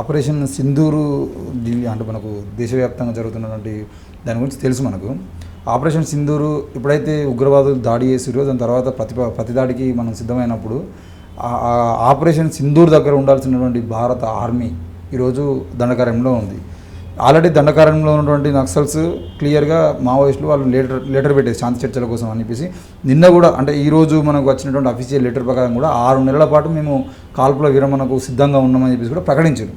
Operation Sindoor అంటే మనకు దేశవ్యాప్తంగా జరుగుతున్నటువంటి దాని గురించి తెలుసు మనకు. ఆపరేషన్ సింధూరు ఎప్పుడైతే ఉగ్రవాదులు దాడి చేసిరో దాని తర్వాత ప్రతి ప్రతి దాడికి మనం సిద్ధమైనప్పుడు ఆపరేషన్ సింధూర్ దగ్గర ఉండాల్సినటువంటి భారత ఆర్మీ ఈరోజు దండకార్యంలో ఉంది. ఆల్రెడీ దండకారణ్యంలో ఉన్నటువంటి నక్సల్స్ క్లియర్గా మావోయిస్టులు వాళ్ళు లెటర్ లెటర్ పెట్టేది శాంతి చర్చల కోసం అని చెప్పేసి నిన్న కూడా అంటే ఈ రోజు మనకు వచ్చినటువంటి అఫీషియల్ లెటర్ ప్రకారం కూడా ఆరు నెలల పాటు మేము కాల్పుల విరమణకు సిద్ధంగా ఉన్నామని చెప్పేసి కూడా ప్రకటించారు.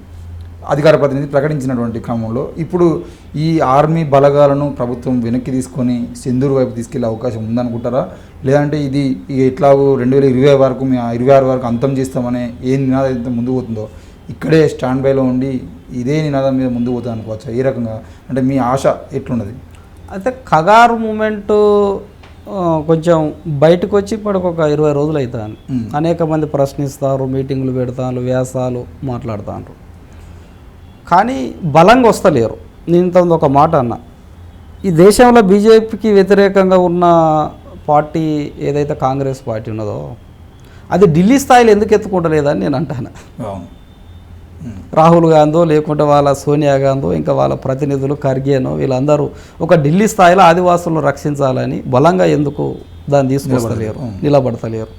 అధికార ప్రతినిధి ప్రకటించినటువంటి క్రమంలో ఇప్పుడు ఈ ఆర్మీ బలగాలను ప్రభుత్వం వెనక్కి తీసుకొని సింధూరు వైపు తీసుకెళ్ళే అవకాశం ఉందనుకుంటారా? లేదంటే ఇది ఇక ఎట్లాగో రెండు వేల ఇరవై వరకు మేము ఇరవై ఆరు వరకు అంతం చేస్తామనే ఏ నినాదం ముందు ముందుకు పోతుందో ఇక్కడే స్టాండ్ బైలో ఉండి ఇదే నినాదం మీద ముందుకు పోతుంది అనుకోవచ్చా? ఏ రకంగా? అంటే మీ ఆశ ఎట్లున్నది? అయితే కగారు మూమెంట్ కొంచెం బయటకు వచ్చి ఇప్పటికి ఒక ఇరవై రోజులు అవుతుంది మ్మ్. అనేక మంది ప్రశ్నిస్తారు మీటింగ్లు పెడతారు వ్యాసాలు మాట్లాడుతారు కానీ బలంగా వస్తలేరు. నేను ఇంత ఒక మాట అన్న. ఈ దేశంలో బీజేపీకి వ్యతిరేకంగా ఉన్న పార్టీ ఏదైతే కాంగ్రెస్ పార్టీ ఉన్నదో అది ఢిల్లీ స్థాయిలో ఎందుకు ఎత్తుకుంటలేదని నేను అంటాను. రాహుల్ గాంధీ లేకుంటే వాళ్ళ సోనియా గాంధీ ఇంకా వాళ్ళ ప్రతినిధులు ఖర్గేనో వీళ్ళందరూ ఒక ఢిల్లీ స్థాయిలో ఆదివాసులను రక్షించాలని బలంగా ఎందుకు దాన్ని తీసుకొస్తలేరు. నిలబడతలేరు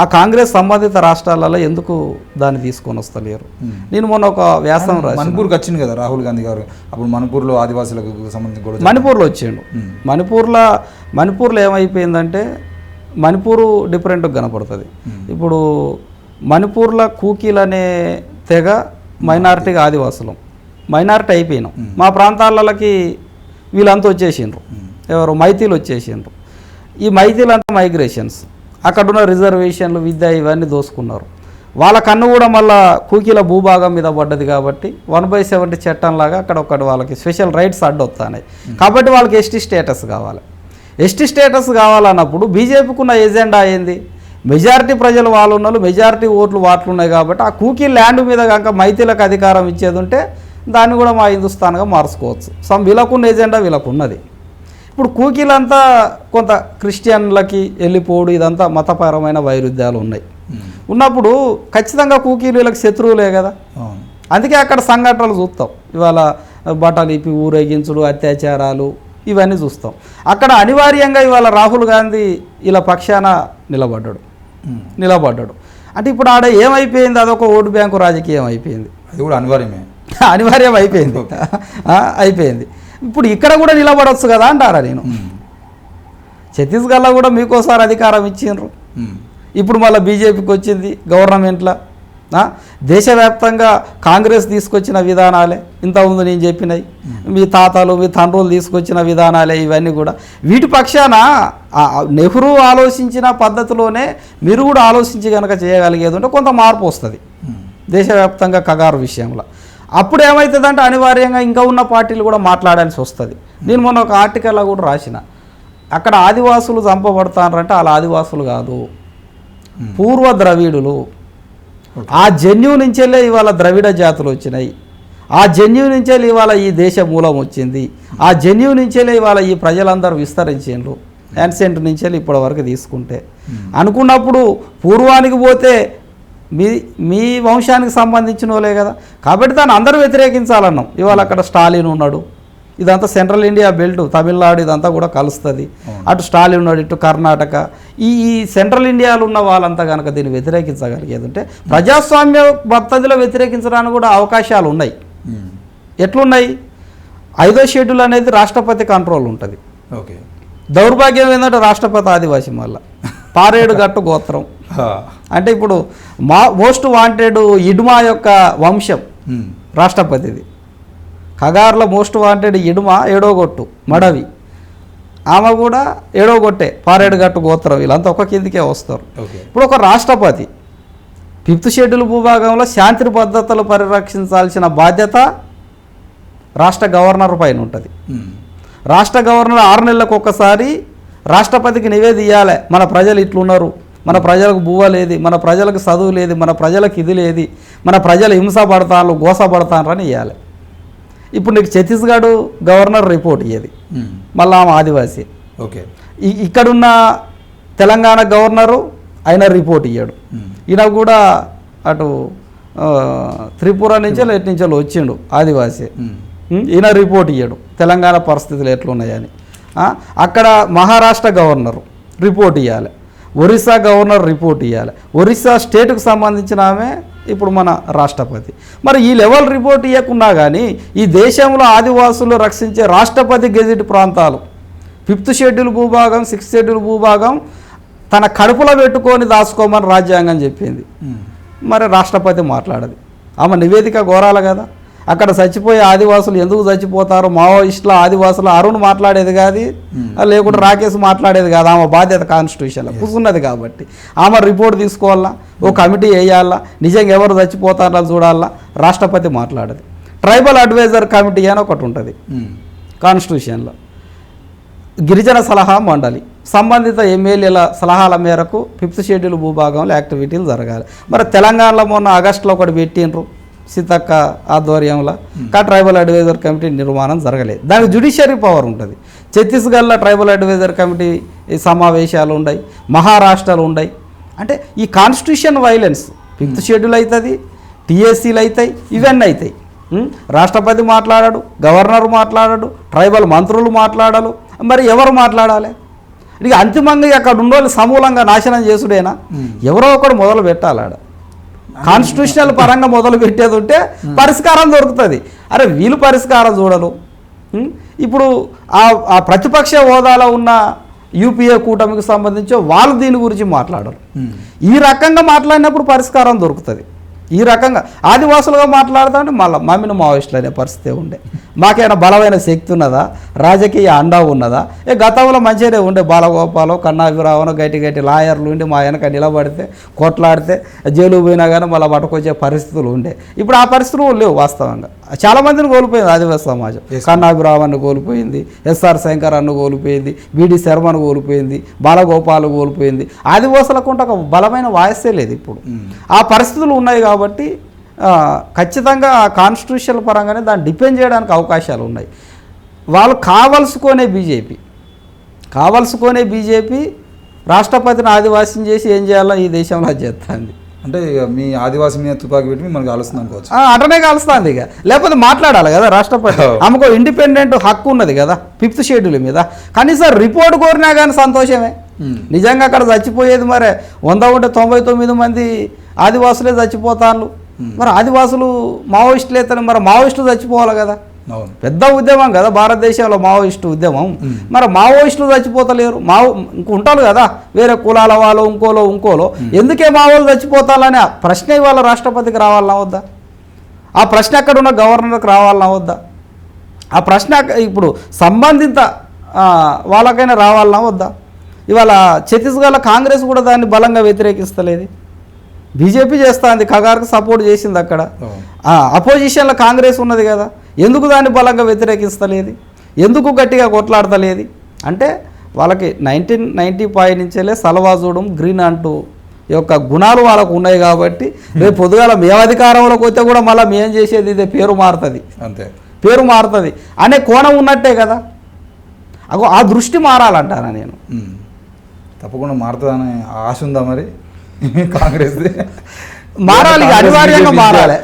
ఆ కాంగ్రెస్ సంబంధిత రాష్ట్రాలలో ఎందుకు దాన్ని తీసుకొని వస్తలేరు. నేను మొన్న ఒక వ్యాసం మణిపూర్కి వచ్చింది కదా రాహుల్ గాంధీ గారు అప్పుడు మణిపూర్లో ఆదివాసులకు సంబంధించి మణిపూర్లో వచ్చిండు. మణిపూర్లో మణిపూర్లో ఏమైపోయిందంటే మణిపూరు డిఫరెంట్గా కనపడుతుంది. ఇప్పుడు మణిపూర్లో కూకీలు అనే తెగ మైనారిటీగా ఆదివాసులం. మైనారిటీ అయిపోయినాం. మా ప్రాంతాలకి వీళ్ళంతా వచ్చేసిండ్రు. ఎవరు? మైతీలు వచ్చేసిండ్రు. ఈ మైతీలు అంతా మైగ్రేషన్స్. అక్కడున్న రిజర్వేషన్లు విద్య ఇవన్నీ దోసుకున్నారు. వాళ్ళ కన్ను కూడా మళ్ళా కూకీల భూభాగం మీద పడ్డది కాబట్టి వన్ బై సెవెంటీ చట్టంలాగా అక్కడ ఒకటి వాళ్ళకి స్పెషల్ రైట్స్ అడ్డొస్తాయి కాబట్టి వాళ్ళకి ఎస్టీ స్టేటస్ కావాలి. ఎస్టీ స్టేటస్ కావాలన్నప్పుడు బీజేపీకి ఉన్న ఎజెండా ఏంది? మెజారిటీ ప్రజలు వాళ్ళు ఉన్నారు మెజారిటీ ఓట్లు వాట్లు ఉన్నాయి కాబట్టి ఆ కూకీ ల్యాండ్ మీద కనుక మైతీలకు అధికారం ఇచ్చేది ఉంటే దాన్ని కూడా మా హిందుస్థాన్గా మార్చుకోవచ్చు. సమ్ వీళ్ళకున్న ఎజెండా వీళ్ళకున్నది. ఇప్పుడు కూకీలంతా కొంత క్రిస్టియన్లకి వెళ్ళిపోవడం ఇదంతా మతపరమైన వైరుధ్యాలు ఉన్నాయి. ఉన్నప్పుడు ఖచ్చితంగా కూకీలు వీళ్ళకి శత్రువులే కదా. అందుకే అక్కడ సంఘటనలు చూస్తాం. ఇవాళ బట్టలు ఇప్పి ఊరేగించుడు అత్యాచారాలు ఇవన్నీ చూస్తాం. అక్కడ అనివార్యంగా ఇవాళ రాహుల్ గాంధీ ఇలా పక్షాన నిలబడ్డాడు. నిలబడ్డాడు. అంటే ఇప్పుడు ఆడ ఏమైపోయింది? అదొక ఓటు బ్యాంకు రాజకీయం అయిపోయింది. అది కూడా అనివార్యమే. అనివార్యం అయిపోయింది. అయిపోయింది. ఇప్పుడు ఇక్కడ కూడా నిలబడవచ్చు కదా అంటారా నేను. ఛత్తీస్గఢ్లో కూడా మీకోసారి అధికారం ఇచ్చిండ్రు. ఇప్పుడు మళ్ళీ బీజేపీకి వచ్చింది గవర్నమెంట్లో? దేశవ్యాప్తంగా కాంగ్రెస్ తీసుకొచ్చిన విధానాలే. ఇంత ముందు నేను చెప్పినాయి మీ తాతలు మీ తండ్రులు తీసుకొచ్చిన విధానాలే ఇవన్నీ కూడా. వీటి పక్షాన? నెహ్రూ ఆలోచించిన పద్ధతిలోనే మీరు కూడా ఆలోచించి కనుక చేయగలిగేది ఉంటే కొంత మార్పు వస్తుంది. దేశవ్యాప్తంగా కగారు విషయంలో. అప్పుడు ఏమవుతుందంటే అనివార్యంగా ఇంకా ఉన్న పార్టీలు కూడా మాట్లాడాల్సి వస్తుంది. నేను మొన్న ఒక ఆర్టికల్లో కూడా రాసిన. అక్కడ ఆదివాసులు చంపబడతారంటే వాళ్ళ ఆదివాసులు కాదు. పూర్వ ద్రవిడులు. ఆ జన్యు నుంచెల్లే ఇవాళ ద్రవిడ జాతులు వచ్చినాయి. ఆ జన్యు నుంచెల్లి ఇవాళ ఈ దేశ మూలం వచ్చింది. ఆ జన్యు నుంచెల్లే ఇవాళ ఈ ప్రజలందరూ విస్తరించిండ్రు. యాన్సెంట్ నుంచెల్లి ఇప్పటి వరకు తీసుకుంటే. అనుకున్నప్పుడు పూర్వానికి పోతే మీ మీ వంశానికి సంబంధించిన వాళ్ళే కదా. కాబట్టి దాన్ని అందరూ వ్యతిరేకించాలన్నాం. ఇవాళ అక్కడ స్టాలిన్ ఉన్నాడు. ఇదంతా సెంట్రల్ ఇండియా బెల్ట్ తమిళనాడు ఇదంతా కూడా కలుస్తుంది. అటు స్టాలిన్ ఉన్నాడు ఇటు కర్ణాటక. ఈ ఈ సెంట్రల్ ఇండియాలో ఉన్న వాళ్ళంతా కనుక దీన్ని వ్యతిరేకించగలిగేది ఉంటే ప్రజాస్వామ్య పద్ధతిలో వ్యతిరేకించడానికి కూడా అవకాశాలు ఉన్నాయి. ఎట్లున్నాయి? ఐదో షెడ్యూల్ అనేది రాష్ట్రపతి కంట్రోల్ ఉంటుంది. ఓకే. దౌర్భాగ్యం ఏంటంటే రాష్ట్రపతి ఆదివాసి మళ్ళా. పారేడు గట్టు గోత్రం. అంటే ఇప్పుడు మా మోస్ట్ వాంటెడ్ ఇడుమా యొక్క వంశం. రాష్ట్రపతిది. ఖగార్లో మోస్ట్ వాంటెడ్ ఇడుమ ఏడోగొట్టు మడవి. ఆమె కూడా ఏడోగొట్టే పారేడు గట్టు గోత్రం. వీళ్ళంతా ఒక కిందికే వస్తారు. ఇప్పుడు ఒక రాష్ట్రపతి ఫిఫ్త్ షెడ్యూల్ భూభాగంలో శాంతి పద్ధతులు పరిరక్షించాల్సిన బాధ్యత రాష్ట్ర గవర్నర్ పైన ఉంటుంది. రాష్ట్ర గవర్నర్ ఆరు నెలలకు ఒక్కసారి రాష్ట్రపతికి నివేది ఇవ్వాలి మన ప్రజలు ఇట్లున్నారు. మన ప్రజలకు బువ్వ లేదు. మన ప్రజలకు చదువు లేదు. మన ప్రజలకు ఇది లేదు. మన ప్రజలు హింస పడతాను గోస పడతాను అని ఇవ్వాలి ఇప్పుడు నీకు ఛత్తీస్గఢ్ గవర్నర్ రిపోర్ట్ ఇయ్యేది. మళ్ళీ ఆమె ఆదివాసీ. ఓకే. ఇక్కడున్న తెలంగాణ గవర్నరు ఆయన రిపోర్ట్ ఇయ్యాడు. ఈయన కూడా అటు త్రిపుర నుంచో ఎటు నుంచో వచ్చిండు ఆదివాసి? ఈయన రిపోర్ట్ ఇయ్యడు. తెలంగాణ పరిస్థితులు ఎట్లున్నాయని అక్కడ మహారాష్ట్ర గవర్నర్ రిపోర్ట్ ఇవ్వాలి ఒరిస్సా గవర్నర్ రిపోర్ట్ ఇవ్వాలి ఒరిస్సా స్టేట్కు సంబంధించిన ఆమె ఇప్పుడు మన రాష్ట్రపతి. మరి ఈ లెవెల్ రిపోర్ట్ ఇవ్వకున్నా కానీ ఈ దేశంలో ఆదివాసులు రక్షించే రాష్ట్రపతి గెజిట్ ప్రాంతాలు ఫిఫ్త్ షెడ్యూల్ భూభాగం సిక్స్త్ షెడ్యూల్ భూభాగం తన కడుపులో పెట్టుకొని దాచుకోమని రాజ్యాంగం చెప్పింది. మరి రాష్ట్రపతి మాట్లాడదు. ఆమె నివేదిక కోరాలి కదా. అక్కడ చచ్చిపోయే ఆదివాసులు ఎందుకు చచ్చిపోతారు? మావోయిస్టుల ఆదివాసుల అరుణ్ మాట్లాడేది కాదు లేకుంటే రాకేష్ మాట్లాడేది కాదు. ఆమె బాధ్యత కాన్స్టిట్యూషన్లో కూర్చున్నది కాబట్టి. ఆమె రిపోర్ట్ తీసుకోవాలా? ఓ కమిటీ వేయాలా? నిజంగా ఎవరు చచ్చిపోతారో చూడాలా? రాష్ట్రపతి మాట్లాడదు. ట్రైబల్ అడ్వైజర్ కమిటీ అని ఒకటి ఉంటుంది. కాన్స్టిట్యూషన్లో గిరిజన సలహా మండలి. సంబంధిత ఎమ్మెల్యేల సలహాల మేరకు ఫిఫ్త్ షెడ్యూల్ భూభాగంలో యాక్టివిటీలు జరగాలి. మరి తెలంగాణలో మొన్న ఆగస్టులో ఒకటి పెట్టిండ్రు. సీతక్క ఆధ్వర్యంలో కా ట్రైబల్ అడ్వైజర్ కమిటీ నిర్మాణం జరగలేదు. దానికి జుడిషియరీ పవర్ ఉంటుంది. ఛత్తీస్గఢ్లో ట్రైబల్ అడ్వైజర్ కమిటీ సమావేశాలు ఉన్నాయి మహారాష్ట్రలు ఉన్నాయి అంటే ఈ కాన్స్టిట్యూషన్ వైలెన్స్ ఫిఫ్త్ షెడ్యూల్ అవుతుంది టీఎస్సీలు అవుతాయి ఇవన్నీ అవుతాయి? రాష్ట్రపతి మాట్లాడాడు గవర్నర్ మాట్లాడాడు ట్రైబల్ మంత్రులు మాట్లాడాలి. మరి ఎవరు మాట్లాడాలి? ఇక అంతిమంగా అక్కడ ఉండోళ్ళు సమూలంగా నాశనం చేసుడేనా? ఎవరో ఒకడు మొదలు పెట్టాలి ఆడ కాన్స్టిట్యూషనల్ పరంగా మొదలు పెట్టేది ఉంటే పరిష్కారం దొరుకుతుంది. అరే వీళ్ళు పరిష్కారం చూడరు? ఇప్పుడు ఆ ఆ ప్రతిపక్ష హోదాలో ఉన్న యూపీఏ కూటమికి సంబంధించి వాళ్ళు దీని గురించి మాట్లాడరు. ఈ రకంగా మాట్లాడినప్పుడు పరిష్కారం దొరుకుతుంది. ఈ రకంగా ఆదివాసులుగా మాట్లాడుతా అంటే మళ్ళీ మమ్మిన మావోయిస్టులు అనే పరిస్థితి ఉండే. మాకేమైనా బలమైన శక్తి ఉన్నదా? రాజకీయ అండా ఉన్నదా? ఏ గతంలో మంచిగానే ఉండే బాలగోపాలం కన్నాభిరావనం గట్టి గట్టి లాయర్లు ఉండి మా వెనక నిలబడితే కొట్లాడితే జైలు పోయినా కానీ మళ్ళీ పట్టుకొచ్చే పరిస్థితులు ఉండే. ఇప్పుడు ఆ పరిస్థితులు లేవు వాస్తవంగా. చాలా మందిని కోల్పోయింది ఆదివాసీ సమాజం. కన్నాభిరావన్ను కోల్పోయింది ఎస్ఆర్ శంకర్ అన్ను కోల్పోయింది బిడి శర్మను కోల్పోయింది బాలగోపాల్ కోల్పోయింది. ఆదివాసులకు ఒక బలమైన వాయస్సే లేదు ఇప్పుడు. ఉమ్. ఆ పరిస్థితులు ఉన్నాయి కాబట్టి ఖచ్చితంగా ఆ కాన్స్టిట్యూషన్ పరంగానే దాన్ని డిపెండ్ చేయడానికి అవకాశాలు ఉన్నాయి. వాళ్ళు కావలసుకునే బీజేపీ కావలసుకునే బీజేపీ రాష్ట్రపతిని ఆదివాసం చేసి ఏం చేయాలో ఈ దేశంలో చేస్తుంది. అంటే ఇక మీ ఆదివాసి మీద తుపాకీ పెట్టి మనకు ఆలోచన అనుకోవచ్చు. అటనే కలుస్తుంది ఇక. లేకపోతే మాట్లాడాలి కదా రాష్ట్రపతి. ఆమెకు ఇండిపెండెంట్ హక్కు ఉన్నది కదా ఫిఫ్త్ షెడ్యూల్ మీద. కనీసం రిపోర్ట్ కోరినా కానీ సంతోషమే. నిజంగా అక్కడ చచ్చిపోయేది మరి. వంద ఉంటే తొంభై తొమ్మిది మంది ఆదివాసులే చచ్చిపోతారు మరి ఆదివాసులు మావోయిస్టులు అయితే మరి మావోయిస్టులు చచ్చిపోవాలి కదా. పెద్ద ఉద్యమం కదా భారతదేశంలో మావోయిస్టు ఉద్యమం. మరి మావోయిస్టులు చచ్చిపోతలేరు. మావో ఇంక ఉంటారు కదా వేరే కులాల వాళ్ళు ఇంకోలో ఇంకోలో. ఎందుకే మావోలు చచ్చిపోతారని ఆ ప్రశ్న ఇవాళ రాష్ట్రపతికి రావాలన్నా వద్దా? ఆ ప్రశ్న అక్కడ ఉన్న గవర్నర్కి రావాలన్నా వద్దా? ఆ ప్రశ్న ఇప్పుడు సంబంధిత వాళ్ళకైనా రావాలన్నా వద్దా? ఇవాళ ఛత్తీస్గఢ్లో కాంగ్రెస్ కూడా దాన్ని బలంగా వ్యతిరేకిస్తలేదు. బీజేపీ చేస్తుంది ఖగార్కు సపోర్ట్ చేసింది అక్కడ. అపోజిషన్లో కాంగ్రెస్ ఉన్నది కదా ఎందుకు దాన్ని బలంగా వ్యతిరేకిస్తలేదు ఎందుకు గట్టిగా కొట్లాడతలేదు? అంటే వాళ్ళకి నైన్టీన్ నైంటీ ఫైవ్ నుంచేలే సలవా చూడడం గ్రీన్ అంటూ ఈ యొక్క గుణాలు వాళ్ళకు ఉన్నాయి కాబట్టి రేపు పొద్దుగాల మేము అధికారంలోకి వస్తే కూడా మళ్ళీ మేము చేసేది? ఇదే పేరు మారుతుంది. అంతే. పేరు మారుతుంది. అనే కోణం ఉన్నట్టే కదా. అగో ఆ దృష్టి మారాలంటానా నేను. తప్పకుండా మారుతుందనే ఆశ ఉందా మరి? కాంగ్రెస్ మారాలి అనివార్యంగా మారాలి.